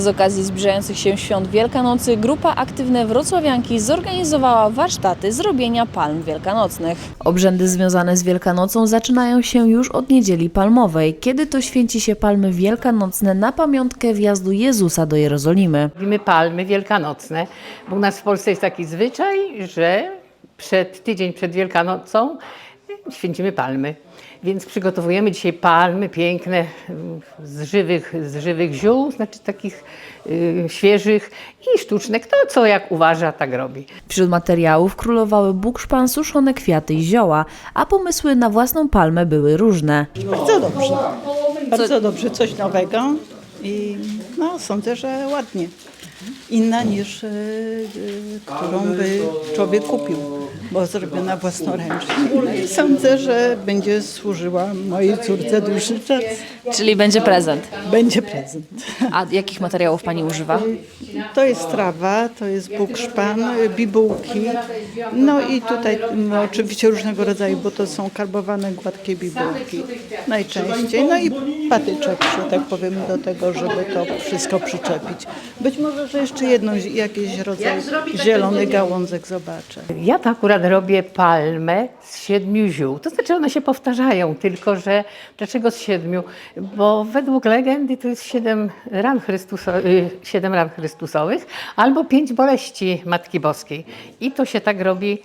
Z okazji zbliżających się świąt Wielkanocy grupa aktywne wrocławianki zorganizowała warsztaty z robienia palm wielkanocnych. Obrzędy związane z Wielkanocą zaczynają się już od niedzieli palmowej, kiedy to święci się palmy wielkanocne na pamiątkę wjazdu Jezusa do Jerozolimy. Robimy palmy wielkanocne, bo u nas w Polsce jest taki zwyczaj, że przed tydzień przed Wielkanocą święcimy palmy. Więc przygotowujemy dzisiaj palmy piękne z żywych, z żywych ziół, znaczy takich y, świeżych i sztuczne. Kto co jak uważa, tak robi. Wśród materiałów królowały bukszpan, suszone kwiaty i zioła, a pomysły na własną palmę były różne. Bardzo dobrze. Bardzo dobrze, coś nowego i no, sądzę, że ładnie. Inna niż y, y, którą by człowiek kupił, bo zrobiona własnoręcznie. No i sądzę, że będzie służyła mojej córce dłuższy czas. Czyli będzie prezent. Będzie prezent. A jakich materiałów Pani używa? To jest trawa, to jest bukszpan, bibułki. No i tutaj no, oczywiście różnego rodzaju, bo to są karbowane gładkie bibułki najczęściej. No i patyczek, że tak powiem, do tego, żeby to wszystko przyczepić. Być może, że jeszcze jedną, jakiś rodzaj zielony gałązek zobaczę. Ja to akurat robię palmę z siedmiu ziół. To znaczy one się powtarzają, tylko że dlaczego z siedmiu? Bo według legendy to jest siedem ran, Chrystuso, y, siedem ran Chrystusowych albo pięć boleści Matki Boskiej. I to się tak robi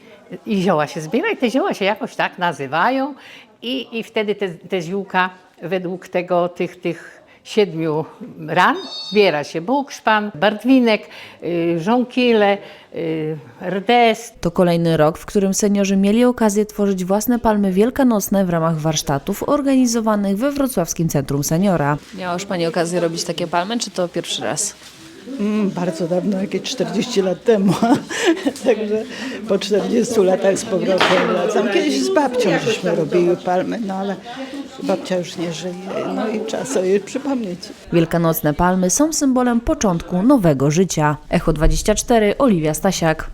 i zioła się zbiera i te zioła się jakoś tak nazywają i, i wtedy te, te ziółka według tego, tych, tych siedmiu ran zbiera się bukszpan, bartwinek, y, żonkile, y, rdes, To kolejny rok, w którym seniorzy mieli okazję tworzyć własne palmy wielkanocne w ramach warsztatów organizowanych we Wrocławskim Centrum Seniora. Miała już Pani okazję robić takie palmy, czy to pierwszy raz? Mm, bardzo dawno, jakieś 40 lat temu. Także po 40 latach z powrotem wracam. Kiedyś z babcią żeśmy robili palmy, no ale babcia już nie żyje. No i trzeba sobie przypomnieć. Wielkanocne palmy są symbolem początku nowego życia. Echo 24, Oliwia Stasiak.